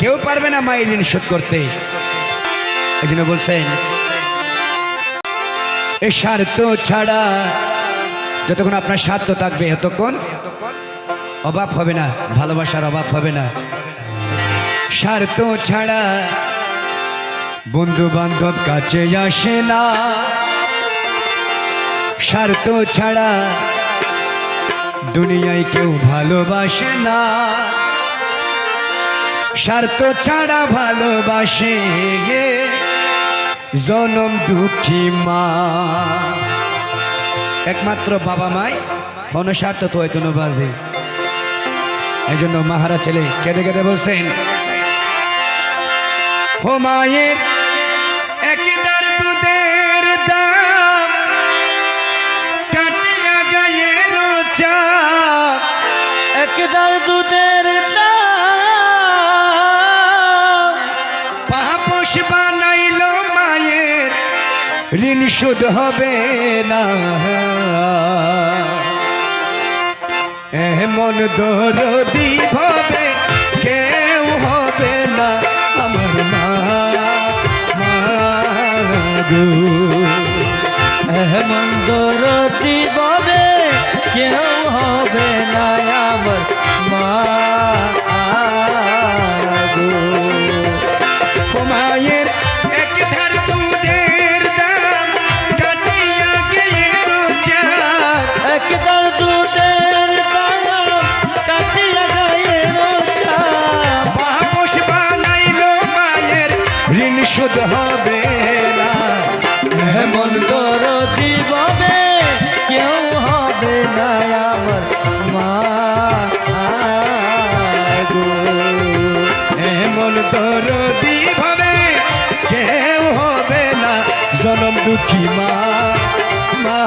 কেউ পারবে না মায়ের ঋণ শোধ করতে। এই জন্য বলছেন, এ স্বার্থ ছাড়া যতক্ষণ আপনার স্বার্থ থাকবে ততক্ষণ অভাব হবে না, ভালোবাসার অভাব হবে না। স্বার্থ ছাড়া বন্ধু বান্ধব কাছে আসে না। স্বার্থ ছাড়া দুনিয়ায় কেউ ভালোবাসে না। স্বার্থ ছাড়া ভালোবাসে গে জনম দুঃখী মা। একমাত্র বাবা মাই কোনো স্বার্থ তো হয়তো না বাজে। এই জন্য মাহারা ছেলে কেঁদে কেঁদে বলছেন, ও শোধ হবে না। এমন দরদি ভাবে কেউ হবে না আমার মা মা গো। মন্দর দিববে কেউ হবে না আমার মা। হবে না। এমন কর দিববে কেউ হবে না আমার মা। এমন দরদি ভাবে কেউ হবে না জনম দুঃখী মা। মা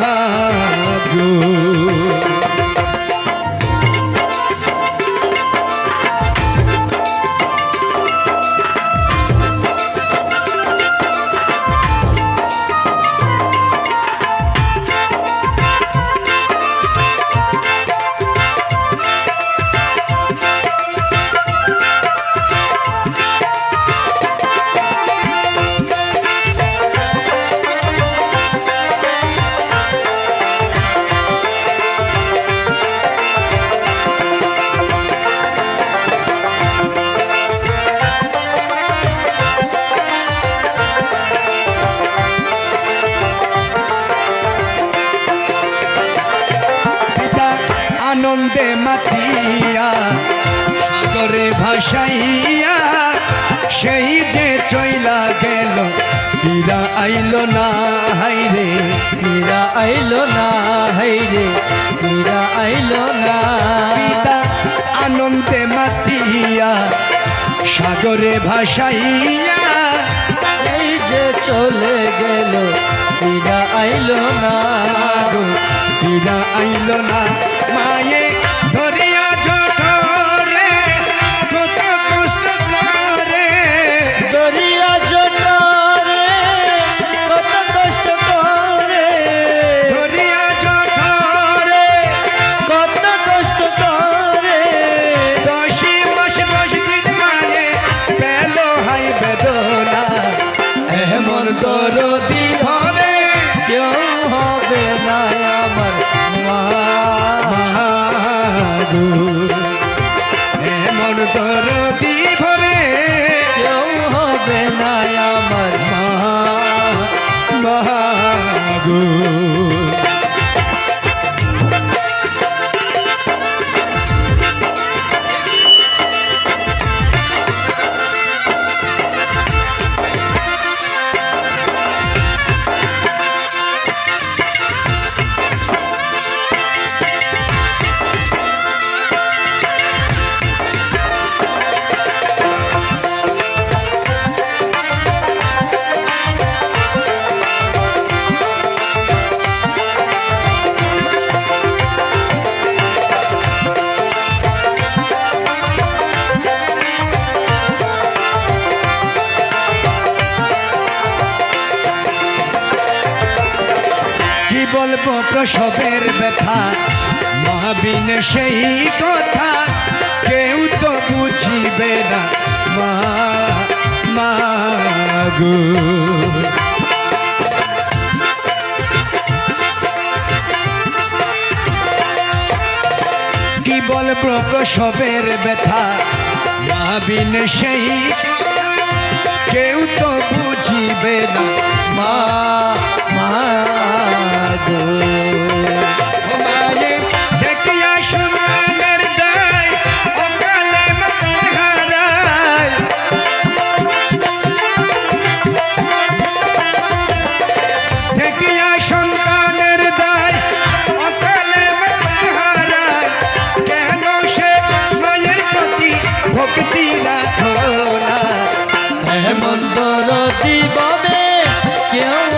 মাতিয়া, সাগরে ভাসাইয়া, সেই যে চইলা গেল পীরা আইল না হাইরে মীরা আইল না হাইরে মীরা আইল না। পিতা আনন্দে মাতিয়া, সাগরে ভাসাইয়া এই যে চলে গেল মীরা আইল না আগো পীরা আইল না। ধরিয়া মাগো। এমন দরদি হবে কেউ হবে না আমার মা। বলব প্রসবের ব্যথা। মহাবীন সেই কথা কেউ তো বুঝিবে না। মা মাগু কি বলব প্রসবের ব্যথা? মহাবীন সেই কেউ তো বুঝিবে না। দরদি বাবে কেউ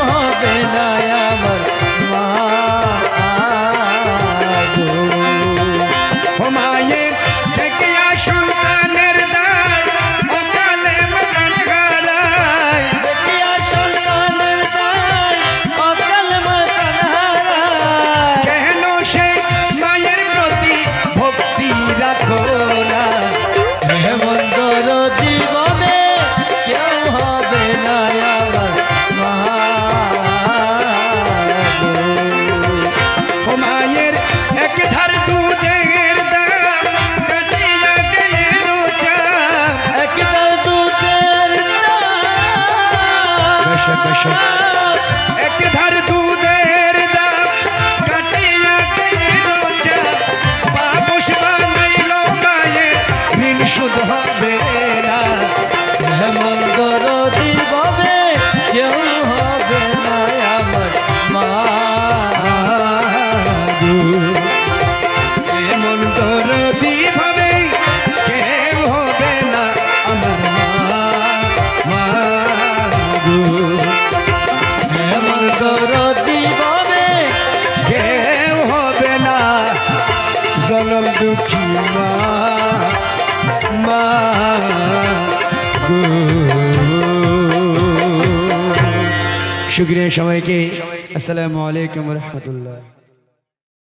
জনম দুঃখী মা মা সবাইকে আসসালামু আলাইকুম রহমতুল্লাহ।